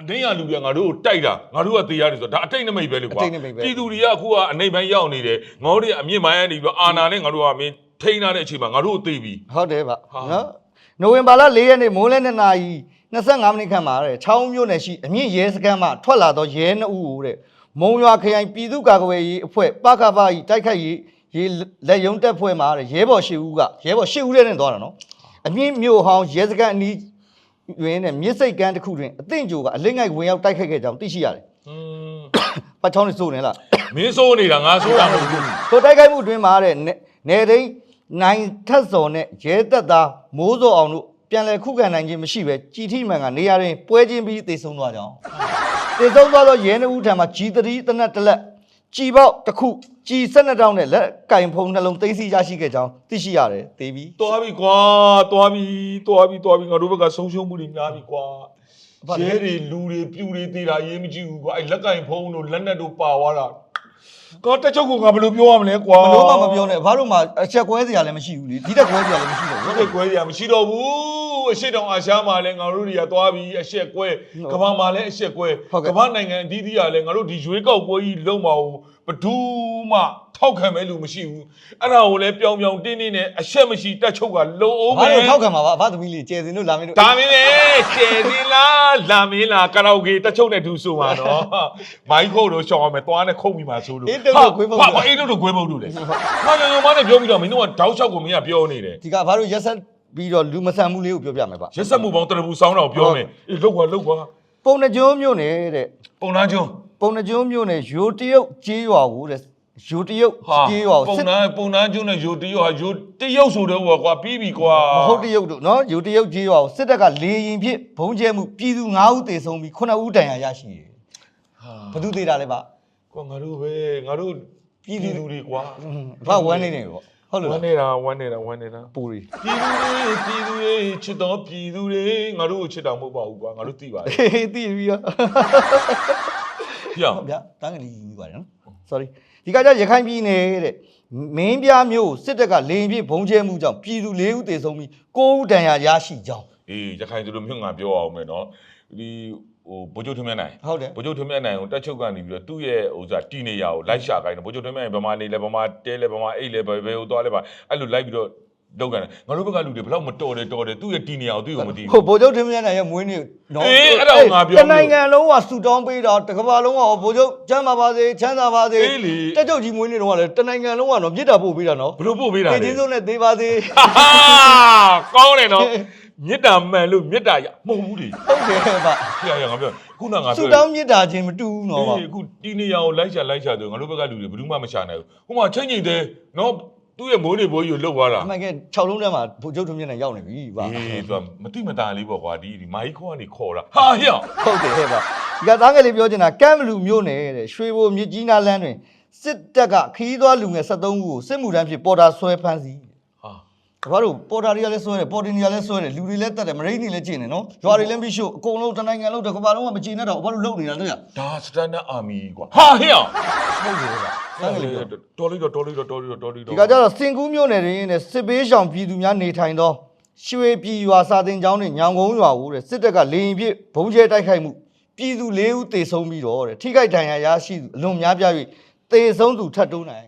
အတင်းရလူပြငါတို့ကိုတိုက်တာငါတို့ကတေးရတယ်ဆိုတော့ဒါအတိတ်နမိတ်ပဲလေကွာအတိတ်နိမိတ်ပဲပြည်သူတွေကအခုကအနိုင်ပိုင်းရောက်နေတယ်ငါတို့တွေကအမြင့်ပိုင်းကနေပြီးတော့အာနာနဲ့ငါတို့ကမင်းထိန်းထားတဲ့အချိန်မှာငါတို့ကိုတေးပြီဟုတ်တယ်ဗျဟာနော်နိုဝင်ဘာလ၄ရက်နေ့မိုးလဲ2နာရီ25မိနစ်ခန့်မှာတဲ့ချောင်းမြို့နယ်ရှိအမြင့်ရဲစခန်းမှထွက်လာသောရဲ2ဦးကိုတဲ့မုံရွာခရိုင်ပြည်သူ့ကာကွယ်ရေးအဖွဲ့ပကပဤတိုက်ခိုက်ရေးရေးလက်ယုံတက်ဖွဲ့မှာတဲ့ရဲဘော်၈ဦးကရဲဘော်၈ဦးတဲ့နဲ့သွားတာနော်အမြင့်မြို့ဟောင်းရဲစခန်းအနီး တွင်တဲ့မြစ်စိတ်ကမ်းတစ်ခုတွင်အသင့်ကြိုကအလစ်ငိုက်ဝင်ရောက်တိုက်ခိုက်ခဲ့ကြောင်းသိရှိရတယ်ဟွန်းပတ်ချောင်းနေစိုးနေလားမင်းစိုးနေတာငါစိုးတာမဟုတ်ဘူးထိုတိုက်ခိုက်မှုအတွင်းမှာတဲ့နေနေတိန်နိုင်ထက်စော်နဲ့ရဲသက်သားမိုးစော်အောင်တို့ပြန်လည်ခုခံနိုင်ခြင်းမရှိပဲជីထိမှန်ကနေရာတွင်ပွဲချင်းပြီးတေဆုံးသွားကြအောင်တေဆုံးသွားသောရဲနှဦးထံမှာ G3 တနက်တစ်လက် ជីပေါက်တစ်ခု G12 တောင်းနဲ့လက်ကင်ဖုံနှလုံးသိမ်းဆည်းရရှိခဲ့ကြောင်းသိရှိရတယ်တေးပြီသွားပြီကွာသွားပြီသွားပြီသွားပြီငါတို့ဘက်ကဆုံးရှုံးမှုတွေများပြီကွာဘာလဲရဲတွေလူတွေပြူတွေတေးတာရေးမကြည့်ဘူးကွာအဲ့လက်ကင်ဖုံးတို့လက်နက်တို့ပါသွားတာကောတက်ချုပ်ကငါဘယ်လိုပြောရမလဲကွာဘလို့မှမပြောနဲ့ဘာလို့မှအချက်ကွဲစရာလည်းမရှိဘူးလေဒီတက်ကွဲစရာလည်းမရှိတော့ဘဘူးယ်ကွဲရမရှိတော့ဘူး အရှိတောင်အာရှမှာလည်းငါတို့တွေကသွားပြီးအရှက်ကွဲဟုတ်ကမ္ဘာမှာလည်းအရှက်ကွဲဟုတ်ကဲ့ကမ္ဘာနိုင်ငံအသီးသီးကလည်းငါတို့ဒီရွေးကောက်ပွဲကြီးလုံးမအောင်ဘယ်သူမှထောက်ခံမဲ့လူမရှိဘူးအဲ့ဒါကိုလည်းပြောင်ပြောင်တင်းတင်းနဲ့အရှက်မရှိတက်ချုပ်ကလုံအောင်ဘာမယ်လို့ထောက်ခံမှာပါအဖသမီးလေးကျယ်စင်တို့လာမင်းတို့ဒါမင်းလေကျယ်စင်လားလာမင်းလားကာရာအိုကေတက်ချုပ်နဲ့ဒူဆိုမှာနော်မိုင်းခုတ်လို့ရှောင်းအောင်မယ်သွားနဲ့ခုတ်ပြီးမှဆိုလို့အေးတုတ်တော့ခွေးပုတ်ဟာဘာအေးတုတ်တော့ခွေးပုတ်လို့လေဟာညညမနဲ့ပြောပြီးတော့မင်းတို့ကတောက်လျှောက်ကိုမင်းကပြောနေတယ်ဒီကဘာလို့ရက်ဆက် ပြီးတော့လူမဆန်မှုလေးကိုပြောပြမယ်ပါရက်ဆက်မှုပေါင်းတရဘူးစောင်းတော့ပြောမယ်အေးလောက်ကွာလောက်ကွာပုံနှကျွန်းမြို့နယ်တဲ့ပုံနှန်းကျွန်းပုံနှကျွန်းမြို့နယ်ရိုတရုတ်ကျေးရွာကိုတဲ့ရိုတရုတ်ဟာကျေးရွာကိုပုံစစ်နှန်းပုံနှန်းကျွန်းနဲ့ယိုတရုတ်ဟာယိုတရုတ်ဆိုတော့ကွာပြီးပြီကွာမဟုတ်တရုတ်တို့နော်ရိုတရုတ်ကျေးရွာကိုစစ်တပ်ကလေရင်ဖြင့်ဘုံကျဲမှုပြည်သူ9ဦးသေဆုံးပြီး9ဦးဒဏ်ရာရရှိတယ်ဟာဘယ်သူသေးတာလဲပါကွာငါတို့ပဲငါတို့ပြည်ပြည်သူသူတွေကွာဘာဝမ်းနေနေပေါ့ ဟုတ်လို့ဝလားမ်းနေတာဝမ်းနေတာဝမ်းနေတာပူရီပြည်သူတွေပြည်သူတွေချစ်တော်ပြည်သူတွေငါတို့ကိုချစ်တာမဟုတ်ပါဘူးကွာငါတို့သိပါတယ်ဟေးသိပြီရောပြောဟုတ်ဗျာတန်းကလေးကြီးပါတယ်နော် sorry ဒီကကြရခိုင်ပြည်နယ်တဲ့မင်းပြားမျိုးစစ်တပ်ကလေရင်ဖြင့်ဘုံကျဲမှုကြောင့်ပြည်သူ၄ဦးသေဆုံးပြီး9ဦးဒဏ်ရာရရှိကြောင်းအေးရခိုင်သူတို့မြို့ငါပြောအောင်မယ်နော်ဒီ ဟိုဗိုလ်ချုပ်ထွန်းမြတ်နိုင်ဟုတ်တယ်ဗိုလ်ချုပ်ထွန်းမြတ်နိုင်ကိုတက်ချုပ်ကနေပြီးတော့သူ့ရဲ့ဟိုစားတီနေရကိုလိုက်ရှာခိုင်းတယ်ဗိုလ်ချုပ်ထွန်းမြတ်နိုင်ဘယ်မှာနေလဲဘယ်မှာတဲလဲဘယ်မှာအိတ်လဲဘယ်ဘယ်ကိုသွားလဲပါအဲ့လိုလိုက်ပြီးတော့လောက်ကန်တယ်ငါတို့ဘက်ကလူတွေဘယ်တော့မတော်တယ်တော်တယ်သူ့ရဲ့တီနေရကိုသူ့ကိုမသိဘူးဟိုဗိုလ်ချုပ်ထင်းမြတ်နိုင်ရဲ့မွေးနေ့နော်အေးအဲ့ဒါကိုငါပြောတနိုင်ငံလုံးကဆူတောင်းပေးတာတစ်ကမ္ဘာလုံးကဗိုလ်ချုပ်ချမ်းသာပါစေချမ်းသာပါစေအေးလေတက်ချုပ်ကြီးမွေးနေ့တော့ကလည်းတနိုင်ငံလုံးကနော်မြစ်တာပို့ပေးတာနော်ဘယ်လိုပို့ပေးတာတေလဲချင်းစုံနဲ့သေးပါစေဟာကောင်းတယ်နော် မေတ္တာမှန်လို့မေတ္တာရမဟုတ်ဘူးလေဟုတ်တယ်ဗျပြရရငါပြောခုနကငါဆူပြောတောင်းမြစ်တာချင်းမတူဘူးနော်ဗျအေးအခုတီနေရကိုလိုက်ရှာလိုက်ရှာဆိုငါတို့ဘက်ကလူတွေဘယ်သူမှမရှာနိုင်ဘူးဟိုမှာချိန်ချိန်သေးနော်သူ့ရဲ့မိုးနေဘိုးကြီးကိုလှုပ်သွားတာ အမှန်က6လုံးထဲမှာဗိုလ်ချုပ်ထင်းမြတ်နိုင်ရောက်နေပြီဗျအေးသူကမတိမတာလေးပေါ့ကွာဒီဒီမာကြီးခေါ်ကနေခေါ်တာဟာဟျောဟုတ်တယ်ဟဲ့ဗျဒီကသားငယ်လေးပြောချင်တာကမ်မလူမျိုးနယ်တဲ့ရွှေဘိုမြစ်ကြီးနားလမ်းတွင်စစ်တပ်ကခီးသွားလူငယ်73ဦးကိုစစ်မှုထမ်းဖြစ်ပေါ်တာဆွဲဖမ်းဆီးဟာ တပားတို့ပေါ်တာတွေကလည်းဆွဲတယ်ပေါ်တင်တွေကလည်းဆွဲတယ်လူတွေလည်းတက်တယ်မရိန်းတွေလည်းကျင်တယ်နော်ရွာတွေလည်းမရှို့အကုန်လုံးတနိုင်ငံလုံးတစ်ကမ္ဘာလုံးကမကျင်တတ်တော့ဘာလို့လုံနေတာလဲရဒါစတန်ဒတ်အာမီကွာဟာဟျောဟုတ်တယ်ဗျသားငယ်လေးပြောတော်လေးတော့တော်လေးတော့တော်လေးတော့တော်လေးတော့ဒီကကြတော့စင်ကူးမြို့နယ်တွင်တဲ့စစ်ပေးရှောင်ပြည်သူများနေထိုင်သောရွှေပြည်ရွာစာတင်ကျောင်းနဲ့ညောင်ကုန်းရွာကိုတဲ့စစ်တပ်ကလေရင်ပြစ်ဘုံကျဲတိုက်ခိုက်မှုပြည်သူ၄ဦးသေဆုံးပြီးတော့တဲ့ထိခိုက်ဒဏ်ရာရရှိသူအလွန်များပြား၍သေဆုံးသူထပ်တိုးနိုင်